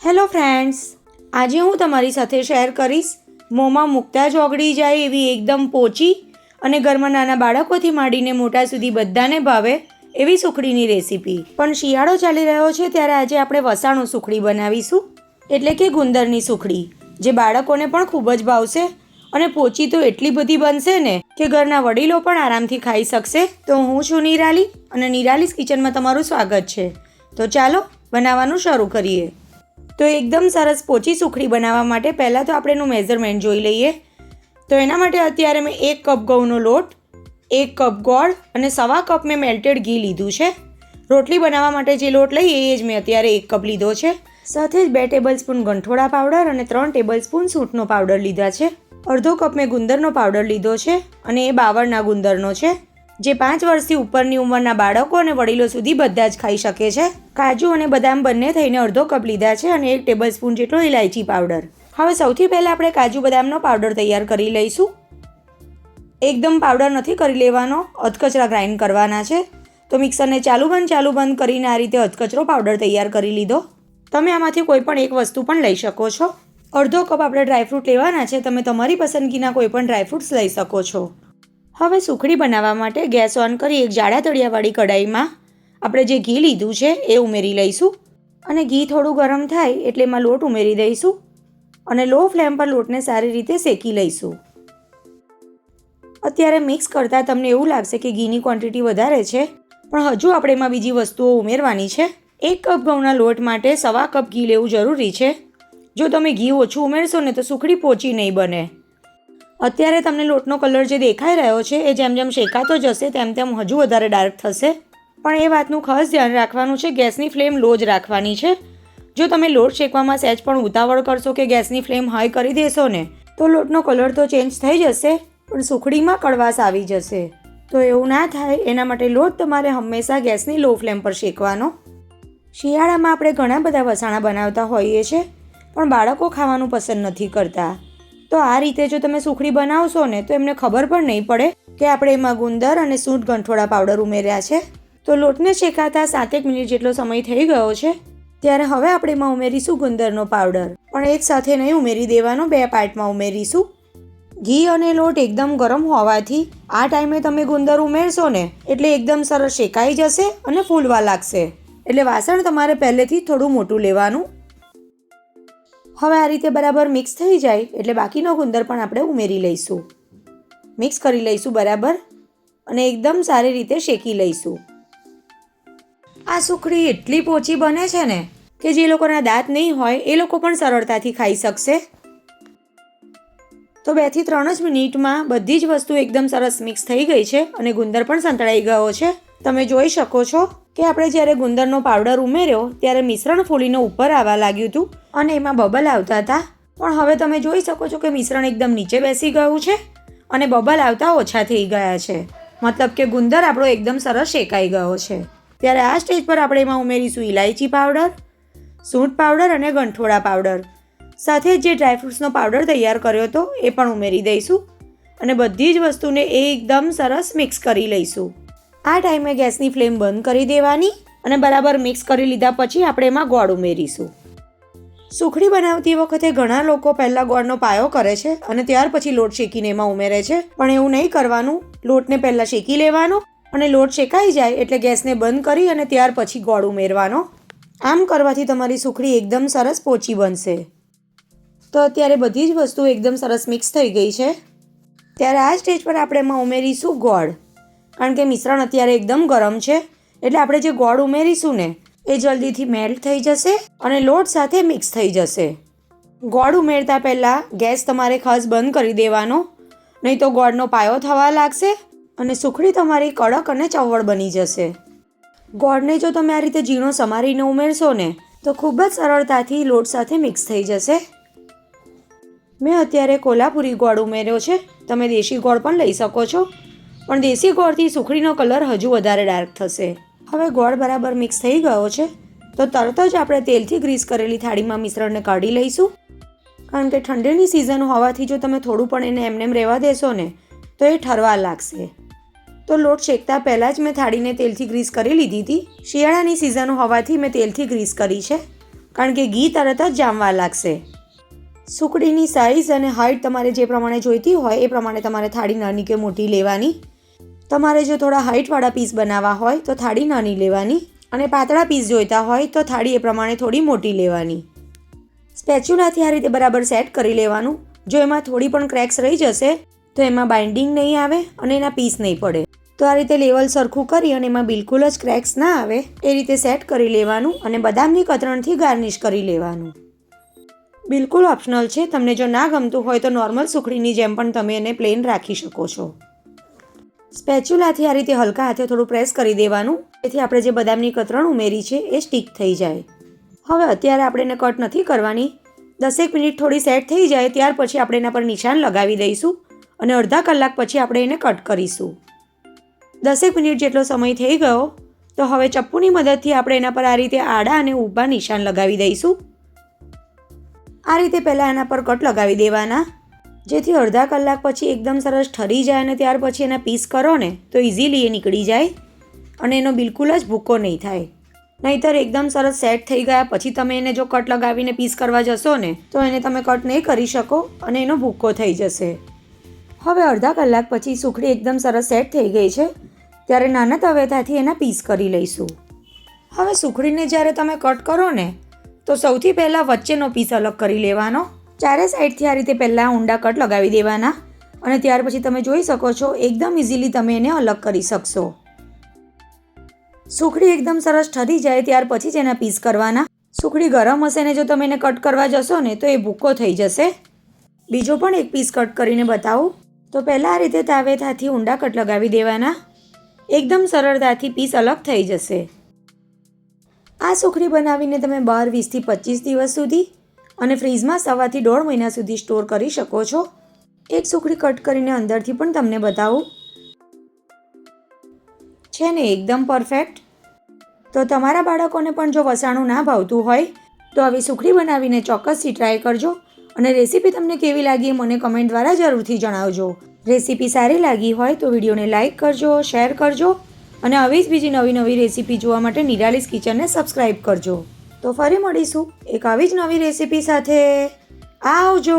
Hello friends, આજે હું તમારી સાથે શેર કરીશ મોંમાં મૂકતા જ ઓગળી જાય એવી એકદમ પોચી અને ઘરમાં નાના બાળકોથી માંડીને મોટા સુધી બધાને ભાવે એવી સુખડીની રેસીપી. પણ શિયાળો ચાલી રહ્યો છે ત્યારે આજે આપણે વસાણું સુખડી બનાવીશું. એટલે કે ગુંદરની સુખડી, જે બાળકોને પણ ખૂબ જ ભાવશે અને પોચી તો એટલી બધી બનશે ને કે ઘરના વડીલો પણ આરામથી ખાઈ શકશે. તો હું છું નિરાલી અને નિરાલીસ કિચનમાં તમારું સ્વાગત છે. તો ચાલો, બનાવવાનું શરૂ કરીએ. તો એકદમ સરસ પોચી સુખડી બનાવવા માટે પહેલાં તો આપણે એનું મેઝરમેન્ટ જોઈ લઈએ. તો એના માટે અત્યારે મેં એક કપ ઘઉંનો લોટ, એક કપ ગોળ અને સવા કપ મેં મેલ્ટેડ ઘી લીધું છે. રોટલી બનાવવા માટે જે લોટ લઈએ એ જ મેં અત્યારે એક કપ લીધો છે. સાથે જ બે ટેબલ સ્પૂન ગંઠોડા પાવડર અને ત્રણ ટેબલ સ્પૂન સૂંઠનો પાવડર લીધા છે. અડધો કપ મેં ગુંદરનો પાવડર લીધો છે અને એ બાવળના ગુંદરનો છે. જે પાંચ વર્ષથી ઉપરની ઉંમરના બાળકો અને વડીલો સુધી બધા જ ખાઈ શકે છે. કાજુ અને બદામ બંને થઈને અડધો કપ લીધા છે અને એક ટેબલ સ્પૂન જેટલો ઇલાયચી પાવડર. હવે સૌથી પહેલાં આપણે કાજુ બદામનો પાવડર તૈયાર કરી લઈશું. એકદમ પાવડર નથી કરી લેવાનો, અધકચરા ગ્રાઇન્ડ કરવાના છે. તો મિક્સરને ચાલુ બંધ ચાલુ બંધ કરીને આ રીતે અધકચરો પાવડર તૈયાર કરી લીધો. તમે આમાંથી કોઈ પણ એક વસ્તુ પણ લઈ શકો છો. અડધો કપ આપણે ડ્રાયફ્રૂટ લેવાના છે. તમે તમારી પસંદગીના કોઈ પણ ડ્રાયફ્રૂટ્સ લઈ શકો છો. હવે સુખડી બનાવવા માટે ગેસ ઓન કરી એક જાડા તળિયાવાળી કઢાઈમાં આપણે જે ઘી લીધું છે એ ઉમેરી લઈશું. અને ઘી થોડું ગરમ થાય એટલે એમાં લોટ ઉમેરી દઈશું અને લો ફ્લેમ પર લોટને સારી રીતે શેકી લઈશું. અત્યારે મિક્સ કરતાં તમને એવું લાગશે કે ઘીની ક્વોન્ટિટી વધારે છે, પણ હજુ આપણે એમાં બીજી વસ્તુઓ ઉમેરવાની છે. એક કપ ઘઉંના લોટ માટે સવા કપ ઘી લેવું જરૂરી છે. જો તમે ઘી ઓછું ઉમેરશો ને તો સુખડી પોચી નહીં બને. અત્યારે તમને લોટનો કલર જે દેખાઈ રહ્યો છે, એ જેમ જેમ શેકાતો જશે, તેમ તેમ હજુ વધારે ડાર્ક થશે. પણ એ વાતનું ખાસ ધ્યાન રાખવાનું છે, ગેસની ફ્લેમ લો જ રાખવાની છે. જો તમે લોટ શેકવામાં સહેજ પણ ઉતાવળ કરશો કે ગેસની ફ્લેમ હાઈ કરી દેશો ને, તો લોટનો કલર તો ચેન્જ થઈ જશે, પણ સુખડીમાં કડવાશ આવી જશે. તો એવું ના થાય, એના માટે લોટ તમારે હંમેશા ગેસની લો ફ્લેમ પર શેકવાનો. શિયાળામાં આપણે ઘણા બધા વસાણા બનાવતા હોઈએ છીએ, પણ બાળકો ખાવાનું પસંદ નથી કરતા. તો આ રીતે જો તમે સુખડી બનાવશો ને, તો એમને ખબર પણ નહીં પડે કે આપણે એમાં ગુંદર અને સૂંઠ ગંઠોડા પાવડર ઉમેર્યા છે. તો લોટને શેકાતા સાતેક મિનિટ જેટલો સમય થઈ ગયો છે. ત્યારે હવે આપણે એમાં ઉમેરીશું ગુંદરનો પાવડર. પણ એક સાથે નહીં ઉમેરી દેવાનો, બે પાર્ટમાં ઉમેરીશું. ઘી અને લોટ એકદમ ગરમ હોવાથી આ ટાઈમે તમે ગુંદર ઉમેરશો ને, એટલે એકદમ સરસ શેકાઈ જશે અને ફૂલવા લાગશે. એટલે વાસણ તમારે પહેલેથી થોડું મોટું લેવાનું. હવે આ રીતે બરાબર મિક્સ થઈ જાય એટલે બાકીનો ગુંદર પણ આપણે ઉમેરી લઈશું. મિક્સ કરી લઈશું બરાબર અને એકદમ સારી રીતે શેકી લઈશું. આ સુખડી એટલી પોચી બને છે ને કે જે લોકોના દાંત નહીં હોય, એ લોકો પણ સરળતાથી ખાઈ શકશે. તો બેથી ત્રણ જ મિનિટમાં બધી જ વસ્તુ એકદમ સરસ મિક્સ થઈ ગઈ છે અને ગુંદર પણ સંતળાઈ ગયો છે. તમે જોઈ શકો છો કે આપણે જ્યારે ગુંદરનો પાવડર ઉમેર્યો, ત્યારે મિશ્રણ ફૂલીને ઉપર આવવા લાગ્યું હતું. અને એમાં બબલ આવતા હતા. પણ હવે તમે જોઈ શકો છો કે મિશ્રણ એકદમ નીચે બેસી ગયું છે અને બબલ આવતા ઓછા થઈ ગયા છે. મતલબ કે ગુંદર આપણો એકદમ સરસ શેકાઈ ગયો છે. ત્યારે આ સ્ટેજ પર આપણે એમાં ઉમેરીશું ઇલાયચી પાવડર, સૂંઠ પાવડર અને ગંઠોડા પાવડર. સાથે જે ડ્રાયફ્રૂટ્સનો પાવડર તૈયાર કર્યો હતો એ પણ ઉમેરી દઈશું અને બધી જ વસ્તુને એકદમ સરસ મિક્સ કરી લઈશું. આ ટાઈમે ગેસની ફ્લેમ બંધ કરી દેવાની અને બરાબર મિક્સ કરી લીધા પછી આપણે એમાં ગોળ ઉમેરીશું. સુખડી બનાવતી વખતે ઘણા લોકો પહેલાં ગોળનો પાયો કરે છે અને ત્યાર પછી લોટ શેકીને એમાં ઉમેરે છે. પણ એવું નહીં કરવાનું. લોટને પહેલાં શેકી લેવાનો અને લોટ શેકાઈ જાય એટલે ગેસને બંધ કરી અને ત્યાર પછી ગોળ ઉમેરવાનો. આમ કરવાથી તમારી સુખડી એકદમ સરસ પોચી બનશે. તો અત્યારે બધી જ વસ્તુ એકદમ સરસ મિક્સ થઈ ગઈ છે. ત્યારે આ સ્ટેજ પર આપણે એમાં ઉમેરીશું ગોળ. કારણ કે મિશ્રણ અત્યારે એકદમ ગરમ છે. એટલે આપણે જે ગોળ ઉમેરીશું ને એ જલ્દીથી મેલ્ટ થઈ જશે અને લોટ સાથે મિક્સ થઈ જશે. ગોળ ઉમેરતા પહેલાં ગેસ તમારે ખાસ બંધ કરી દેવાનો, નહીં તો ગોળનો પાયો થવા લાગશે અને સુખડી તમારી કડક અને ચવળ બની જશે. ગોળને જો તમે આ રીતે ઝીણો સમારીને ઉમેરશો ને, તો ખૂબ જ સરળતાથી લોટ સાથે મિક્સ થઈ જશે. મેં અત્યારે કોલ્હાપુરી ગોળ ઉમેર્યો છે. તમે દેશી ગોળ પણ લઈ શકો છો. પણ દેશી ગોળથી સુખડીનો કલર હજુ વધારે ડાર્ક થશે. હવે ગોળ બરાબર મિક્સ થઈ ગયો છે, તો તરત જ આપણે તેલથી ગ્રીસ કરેલી થાળીમાં મિશ્રણને કાઢી લઈશું. કારણ કે ઠંડીની સિઝન હોવાથી જો તમે થોડું પણ એને એમનેમ રહેવા દેશો ને, તો એ ઠરવા લાગશે. તો લોટ શેકતા પહેલાં જ મેં થાળીને તેલથી ગ્રીસ કરી લીધી હતી. શિયાળાની સિઝન હોવાથી મેં તેલથી ગ્રીસ કરી છે, કારણ કે ઘી તરત જ જામવા લાગશે. સુકડીની સાઇઝ અને હાઇટ તમારે જે પ્રમાણે જોઈતી હોય, એ પ્રમાણે તમારે થાળી નાની કે મોટી લેવાની. તમારે જો થોડા હાઇટવાળા પીસ બનાવવા હોય, તો થાળી નાની લેવાની અને પાતળા પીસ જોઈતા હોય, તો થાળી એ પ્રમાણે થોડી મોટી લેવાની. સ્પેચ્યુલાથી આ રીતે બરાબર સેટ કરી લેવાનું. જો એમાં થોડી પણ ક્રેક્સ રહી જશે, તો એમાં બાઇન્ડિંગ નહીં આવે અને એના પીસ નહીં પડે. તો આ રીતે લેવલ સરખું કરી અને એમાં બિલકુલ જ ક્રેક્સ ના આવે, એ રીતે સેટ કરી લેવાનું અને બદામની કતરણથી ગાર્નિશ કરી લેવાનું. બિલકુલ ઓપ્શનલ છે. તમને જો ના ગમતું હોય તો નોર્મલ સુખડીની જેમ પણ તમે એને પ્લેન રાખી શકો છો. સ્પેચ્યુલાથી આ રીતે હલકા હાથે થોડું પ્રેસ કરી દેવાનું. જેથી આપણે જે બદામની કતરણ ઉમેરી છે એ સ્ટીક થઈ જાય. હવે અત્યારે આપણે એને કટ નથી કરવાની. દસેક મિનિટ થોડી સેટ થઈ જાય ત્યાર પછી આપણે એના પર નિશાન લગાવી દઈશું અને અડધા કલાક પછી આપણે એને કટ કરીશું. દસેક મિનિટ જેટલો સમય થઈ ગયો, તો હવે ચપ્પુની મદદથી આપણે એના પર આ રીતે આડા અને ઊભા નિશાન લગાવી દઈશું. આ રીતે પહેલાં એના પર કટ લગાવી દેવાના. જેથી અડધા કલાક પછી એકદમ સરસ ઠરી જાય અને ત્યાર પછી એના પીસ કરો ને, તો ઇઝીલી એ નીકળી જાય અને એનો બિલકુલ જ ભૂકો નહીં થાય. નહીંતર એકદમ સરસ સેટ થઈ ગયા પછી તમે એને જો કટ લગાવીને પીસ કરવા જશો ને, તો એને તમે કટ નહીં કરી શકો અને એનો ભૂકો થઈ જશે. હવે અડધા કલાક પછી સુખડી એકદમ સરસ સેટ થઈ ગઈ છે, ત્યારે નાના તવેથાથી એના પીસ કરી લઈશું. હવે સુખડીને જ્યારે તમે કટ કરો ને, તો સૌથી પહેલાં વચ્ચેનો પીસ અલગ કરી લેવાનો. ચારે સાઈડથી આ રીતે પહેલાં ઊંડા કટ લગાવી દેવાના અને ત્યાર પછી તમે જોઈ શકો છો, એકદમ ઇઝીલી તમે એને અલગ કરી શકશો. સુખડી એકદમ સરસ ઠરી જાય ત્યાર પછી જ એના પીસ કરવાના. સુખડી ગરમ હશે ને જો તમે એને કટ કરવા જશો ને, તો એ ભૂકો થઈ જશે. બીજો પણ એક પીસ કટ કરીને બતાવું. તો પહેલાં આ રીતે તાવેથાથી ઊંડા કટ લગાવી દેવાના. એકદમ સરળતાથી પીસ અલગ થઈ જશે. આ સુખડી બનાવીને તમે બાર વીસથી પચીસ દિવસ સુધી અને ફ્રીઝમાં સવાથી દોઢ મહિના સુધી સ્ટોર કરી શકો છો. એક સુખડી કટ કરીને અંદરથી પણ તમને બતાવું. છે ને એકદમ પરફેક્ટ. તો તમારા બાળકોને પણ જો વસાણું ના ભાવતું હોય, તો આવી સુખડી બનાવીને ચોક્કસથી ટ્રાય કરજો. અને રેસીપી તમને કેવી લાગી મને કમેન્ટ દ્વારા જરૂરથી જણાવજો. રેસીપી સારી લાગી હોય તો વિડીયોને લાઇક કરજો શેર કરજો. અને આવી જ બીજી નવી નવી રેસીપી જોવા માટે નિરાલીસ કિચનને સબસ્ક્રાઈબ કરજો. તો ફરી મળીશું એક આવી જ નવી રેસીપી સાથે. આવજો!